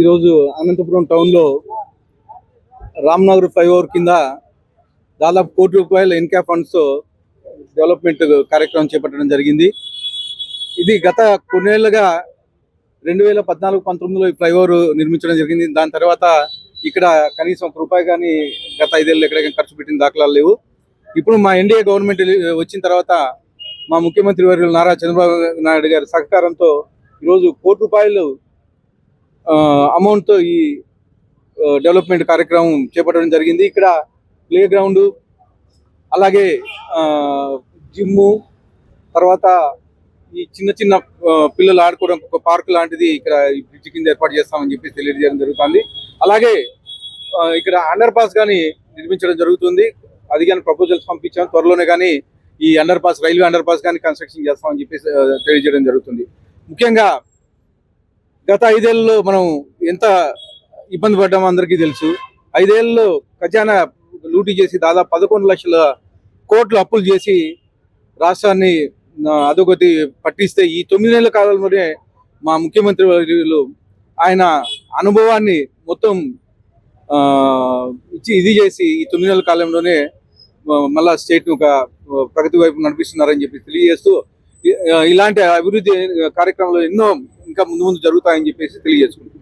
ఈరోజు అనంతపురం టౌన్లో రామ్నగర్ ఫ్లైఓవర్ కింద దాదాపు కోటి రూపాయల ఇన్కా ఫండ్స్ డెవలప్మెంట్ కార్యక్రమం చేపట్టడం జరిగింది. ఇది గత కొన్నేళ్ళుగా రెండు వేల పద్నాలుగు పంతొమ్మిదిలో ఈ ఫ్లైఓవర్ నిర్మించడం జరిగింది. దాని తర్వాత ఇక్కడ కనీసం ఒక రూపాయి కానీ గత ఐదేళ్ళు ఎక్కడ ఖర్చు పెట్టిన దాఖలాలు లేవు. ఇప్పుడు మా ఎన్డీఏ గవర్నమెంట్ వచ్చిన తర్వాత మా ముఖ్యమంత్రి వర్యులు నారా చంద్రబాబు నాయుడు గారి సహకారంతో ఈరోజు కోటి రూపాయలు అమౌంట్తో ఈ డెవలప్మెంట్ కార్యక్రమం చేపట్టడం జరిగింది. ఇక్కడ ప్లే గ్రౌండ్ అలాగే ఆ, జిమ్ము తర్వాత ఈ చిన్న చిన్న పిల్లలు ఆడుకోవడం ఒక పార్క్ లాంటిది ఇక్కడ బ్రిడ్జ్ కింద ఏర్పాటు చేస్తామని చెప్పి తెలియజేయడం జరుగుతుంది. అలాగే ఇక్కడ అండర్ పాస్ కానీ నిర్మించడం జరుగుతుంది. అది కానీ ప్రపోజల్స్ పంపించాం. త్వరలోనే కానీ ఈ under pass railway under pass కానీ కన్స్ట్రక్షన్ చేస్తామని చెప్పేసి తెలియజేయడం జరుగుతుంది. ముఖ్యంగా గత ఐదేళ్ళలో మనం ఎంత ఇబ్బంది పడ్డామో అందరికీ తెలుసు. ఐదేళ్ళలో ఖజానా లూటీ చేసి దాదాపు పదకొండు లక్షల కోట్లు అప్పులు చేసి రాష్ట్రాన్ని అదొకటి పట్టిస్తే ఈ తొమ్మిది నెలల కాలంలోనే మా ముఖ్యమంత్రి వర్యులు ఆయన అనుభవాన్ని మొత్తం ఇచ్చి ఇది చేసి ఈ తొమ్మిది నెలల కాలంలోనే మళ్ళా స్టేట్ ఒక ప్రగతి వైపు నడిపిస్తున్నారని చెప్పి తెలియజేస్తూ ఇలాంటి అభివృద్ధి కార్యక్రమాలు ఎన్నో ఇంకా ముందు ముందు జరుగుతాయని చెప్పేసి తెలియజేసుకుంటున్నాను